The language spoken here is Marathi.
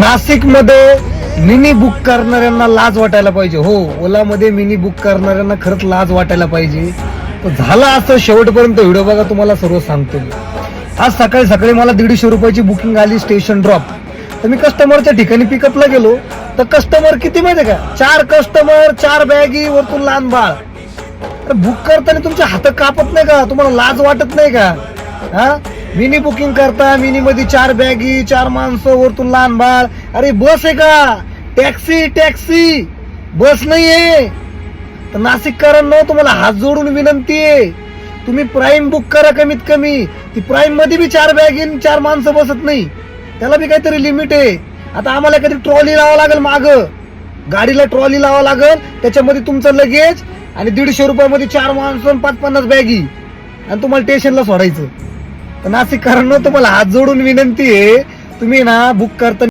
नाशिकमध्ये मिनी बुक करणाऱ्यांना लाज वाटायला पाहिजे. हो ओला मध्ये मिनी बुक करणाऱ्यांना खरंच लाज वाटायला पाहिजे. तर झालं असं शेवटपर्यंत व्हिडिओ बघा तुम्हाला सर्व सांगतो मी. आज सकाळी सकाळी मला दीडशे रुपयाची बुकिंग आली स्टेशन ड्रॉप तर मी कस्टमरच्या ठिकाणी पिकअपला गेलो. तर कस्टमर किती माहिती का? चार कस्टमर चार बॅगी वरतून लहान बाळ. अरे बुक करताना तुमचे हात कापत नाही का? तुम्हाला लाज वाटत नाही का? हा? मिनी बुकिंग करता मिनी मध्ये चार बॅगी चार माणसं वरतून लहान बाळ. अरे बस आहे का? Taxi taxi. बस नाहीये. तर नाशिककरांनो तुम्हाला हात जोडून विनंती आहे. तुम्ही प्राईम बुक करा कमीत कमी. ती प्राईममध्ये बी चार बॅग येईन चार माणसं बसत नाही. त्याला बी काहीतरी लिमिट आहे. आता आम्हाला कधी ट्रॉली लावा लागेल माग. गाडीला ट्रॉली लावा लागेल. त्याच्यामध्ये तुमचं लगेज आणि दीडशे रुपयामध्ये चार माणसं पाच पन्नास बॅगी. आणि तुम्हाला स्टेशनला सोडायचं. तर करणं तुम्हाला हात जोडून विनंती आहे तुम्ही ना बुक करता